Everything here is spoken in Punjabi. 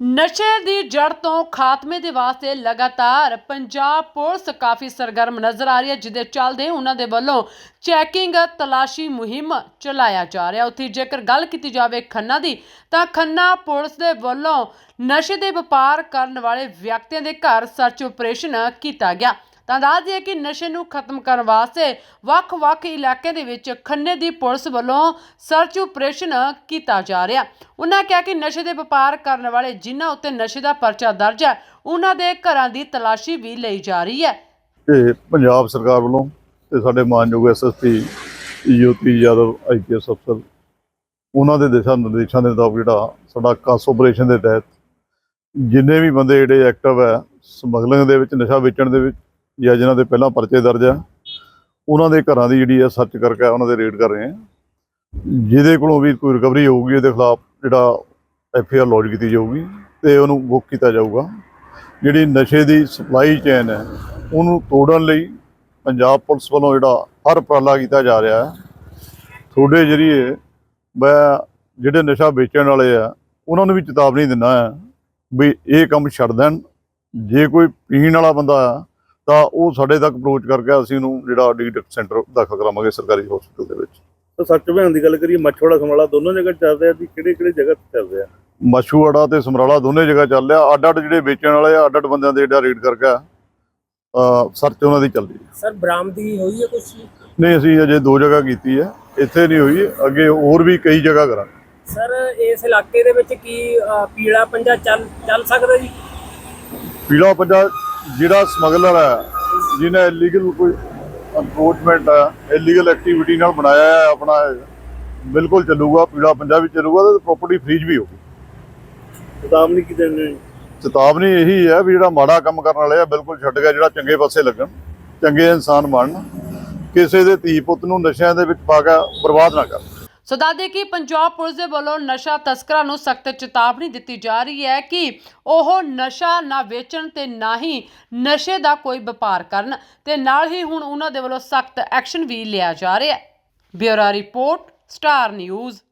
ਨਸ਼ੇ ਦੀ ਜੜ ਤੋਂ ਖਾਤਮੇ ਦੇ ਵਾਸਤੇ ਲਗਾਤਾਰ ਪੰਜਾਬ ਪੁਲਿਸ ਕਾਫੀ ਸਰਗਰਮ ਨਜ਼ਰ ਆ ਰਹੀ ਹੈ, ਜਿਹਦੇ ਚੱਲਦੇ ਉਹਨਾਂ ਦੇ ਵੱਲੋਂ ਚੈਕਿੰਗ ਤਲਾਸ਼ੀ ਮੁਹਿੰਮ ਚਲਾਇਆ ਜਾ ਰਿਹਾ ਉੱਥੇ ਜੇਕਰ ਗੱਲ ਕੀਤੀ ਜਾਵੇ ਖੰਨਾ ਦੀ, ਤਾਂ ਖੰਨਾ ਪੁਲਿਸ ਦੇ ਵੱਲੋਂ ਨਸ਼ੇ ਦੇ ਵਪਾਰ ਕਰਨ ਵਾਲੇ ਵਿਅਕਤੀਆਂ ਦੇ ਘਰ ਸਰਚ ਆਪਰੇਸ਼ਨ ਕੀਤਾ ਗਿਆ। ਤਾਂ ਦੱਸ ਦਈਏ ਕਿ ਨਸ਼ੇ ਨੂੰ ਖਤਮ ਕਰਨ ਵਾਸਤੇ ਵੱਖ-ਵੱਖ ਇਲਾਕਿਆਂ ਦੇ ਵਿੱਚ ਖੰਨੇ ਦੀ ਪੁਲਿਸ ਵੱਲੋਂ ਸਰਚ ਆਪਰੇਸ਼ਨ ਕੀਤਾ ਜਾ ਰਿਹਾ। ਉਹਨਾਂ ਕਿਹਾ ਕਿ ਨਸ਼ੇ ਦੇ ਵਪਾਰ ਕਰਨ ਵਾਲੇ ਜਿਨ੍ਹਾਂ ਉੱਤੇ ਨਸ਼ੇ ਦਾ ਪਰਚਾ ਦਰਜ ਹੈ, ਉਹਨਾਂ ਦੇ ਘਰਾਂ ਦੀ ਤਲਾਸ਼ੀ ਵੀ ਲਈ ਜਾ ਰਹੀ ਹੈ। ਤੇ ਪੰਜਾਬ ਸਰਕਾਰ ਵੱਲੋਂ ਤੇ ਸਾਡੇ ਮਾਨਯੋਗ ਐਸਐਸਪੀ ਜੋਤੀ ਯਾਦਵ ਆਈਪੀਐਸ ਅਫਸਰ, ਉਹਨਾਂ ਦੇ ਦਿਸ਼ਾ ਨਿਰਦੇਸ਼ਾਂ ਦੇ ਮੁਤਾਬਕ ਜਿਹੜਾ ਸਾਡਾ ਕਾਸ ਆਪਰੇਸ਼ਨ ਦੇ ਤਹਿਤ ਜਿੰਨੇ ਵੀ ਬੰਦੇ ਜਿਹੜੇ ਐਕਟਿਵ ਹੈ, ਸਮਗਲਿੰਗ ਦੇ ਵਿੱਚ, ਨਸ਼ਾ ਵੇਚਣ ਦੇ ਵਿੱਚ ਜਾਂ ਜਿਨ੍ਹਾਂ ਦੇ ਪਹਿਲਾਂ ਪਰਚੇ ਦਰਜ ਆ, ਉਹਨਾਂ ਦੇ ਘਰਾਂ ਦੀ ਜਿਹੜੀ ਆ ਸਰਚ ਕਰਕੇ ਉਹਨਾਂ ਦੇ ਰੇਡ ਕਰ ਰਹੇ ਹਾਂ ਜਿਹਦੇ ਕੋਲੋਂ ਵੀ ਕੋਈ ਰਿਕਵਰੀ ਹੋਊਗੀ, ਉਹਦੇ ਖਿਲਾਫ ਜਿਹੜਾ ਐੱਫ ਆਈ ਆਰ ਲੌਜ ਕੀਤੀ ਜਾਊਗੀ ਤੇ ਉਹਨੂੰ ਬੁੱਕ ਕੀਤਾ ਜਾਊਗਾ। ਜਿਹੜੀ ਨਸ਼ੇ ਦੀ ਸਪਲਾਈ ਚੇਨ ਹੈ, ਉਹਨੂੰ ਤੋੜਨ ਲਈ ਪੰਜਾਬ ਪੁਲਿਸ ਵੱਲੋਂ ਜਿਹੜਾ ਹਰ ਉਪਰਾਲਾ ਕੀਤਾ ਜਾ ਰਿਹਾ ਹੈ। ਤੁਹਾਡੇ ਜਰੀਏ ਮੈਂ ਜਿਹੜੇ ਨਸ਼ਾ ਵੇਚਣ ਵਾਲੇ ਆ, ਉਹਨਾਂ ਨੂੰ ਵੀ ਚੇਤਾਵਨੀ ਦਿੰਦਾ ਹੈ ਵੀ ਇਹ ਕੰਮ ਛੱਡ ਦੇਣ। ਜੇ ਕੋਈ ਪੀਣ ਵਾਲਾ ਬੰਦਾ ਆ ਤਾਂ ਉਹ ਸਾਡੇ ਤੱਕ ਅਪਰੋਚ ਕਰਕੇ ਅਸੀਂ ਉਹਨੂੰ ਜਿਹੜਾ ਡੀਟੈਕ ਸੈਂਟਰ ਦਾਖਲ ਕਰਾਵਾਂਗੇ ਸਰਕਾਰੀ ਹਸਪਤਾਲ ਦੇ ਵਿੱਚ। ਤਾਂ ਸੱਚ ਬਿਆਨ ਦੀ ਗੱਲ ਕਰੀਏ ਮੱਛੋੜਾ ਸਮਰਾਲਾ ਦੋਨੋਂ ਜਗ੍ਹਾ ਚੱਲ ਰਿਹਾ ਜੀ ਕਿਹੜੇ ਕਿਹੜੇ ਜਗ੍ਹਾ ਤੇ ਚੱਲ ਰਿਹਾ? ਮਸ਼ੂਆੜਾ ਤੇ ਸਮਰਾਲਾ ਦੋਨੇ ਜਗ੍ਹਾ ਚੱਲ ਰਿਹਾ। ਅੱਡ ਅੱਡ ਜਿਹੜੇ ਵੇਚਣ ਵਾਲੇ ਆ ਅੱਡ ਅੱਡ ਬੰਦਿਆਂ ਦੇ ਜਿਹੜਾ ਰੇਡ ਕਰਕੇ ਸਰਚ ਉਹਨਾਂ ਦੀ ਚੱਲਦੀ ਹੈ। ਸਰ ਬਰਾਮਦੀ ਹੋਈ ਹੈ ਕੁਝ ਨਹੀਂ ਅਸੀਂ ਅਜੇ ਦੋ ਜਗ੍ਹਾ ਕੀਤੀ ਹੈ। ਇੱਥੇ ਨਹੀਂ ਹੋਈ ਅੱਗੇ ਹੋਰ ਵੀ ਕਈ ਜਗ੍ਹਾ ਕਰਾਂਗੇ। ਸਰ ਇਸ ਇਲਾਕੇ ਦੇ ਵਿੱਚ ਕੀ ਪੀਲਾ ਪੰਜਾ ਚੱਲ ਚੱਲ ਸਕਦਾ ਜੀ? ਪੀਲਾ ਪੰਜਾ ਜਿਹੜਾ ਸਮਗਲਰ ਹੈ ਜਿਹਨੇ ਇਲੀਗਲ ਕੋਈ ਅਨਕਰੋਚਮੈਂਟ ਹੈ ਇਲੀਗਲ ਐਕਟੀਵਿਟੀ ਨਾਲ ਬਣਾਇਆ ਹੈ ਆਪਣਾ ਬਿਲਕੁਲ ਚੱਲੂਗਾ ਪੀਲਾ ਪੰਜਾ ਵੀ ਚੱਲੂਗਾ ਤੇ ਪ੍ਰਾਪਰਟੀ ਫ੍ਰੀਜ ਵੀ ਹੋਊਗੀ। ਚੇਤਾਵਨੀ ਕੀ ਦੇਣੀ ਚੇਤਾਵਨੀ ਇਹੀ ਹੈ ਵੀ ਜਿਹੜਾ ਮਾੜਾ ਕੰਮ ਕਰਨ ਵਾਲੇ ਆ ਬਿਲਕੁਲ ਛੱਡ ਗਿਆ ਜਿਹੜਾ ਚੰਗੇ ਪਾਸੇ ਲੱਗਣ ਚੰਗੇ ਇਨਸਾਨ ਬਣਨ ਕਿਸੇ ਦੇ ਧੀ ਪੁੱਤ ਨੂੰ ਨਸ਼ਿਆਂ ਦੇ ਵਿੱਚ ਪਾ ਕੇ ਬਰਬਾਦ ਨਾ ਕਰਨ। ਸੋ ਦੱਸਦੇ ਕਿ ਪੰਜਾਬ ਪੁਲਿਸ ਦੇ ਵੱਲੋਂ ਨਸ਼ਾ ਤਸਕਰਾਂ ਨੂੰ ਸਖਤ ਚੇਤਾਵਨੀ ਦਿੱਤੀ ਜਾ ਰਹੀ ਹੈ ਕਿ ਉਹ ਨਸ਼ਾ ਨਾ ਵੇਚਣ ਤੇ ਨਾ ਹੀ ਨਸ਼ੇ ਦਾ ਕੋਈ ਵਪਾਰ ਕਰਨ ਤੇ ਨਾਲ ਹੀ ਹੁਣ ਉਹਨਾਂ ਦੇ ਵੱਲੋਂ ਸਖਤ ਐਕਸ਼ਨ ਵੀ ਲਿਆ ਜਾ ਰਿਹਾ ਹੈ। Bureau report, star news.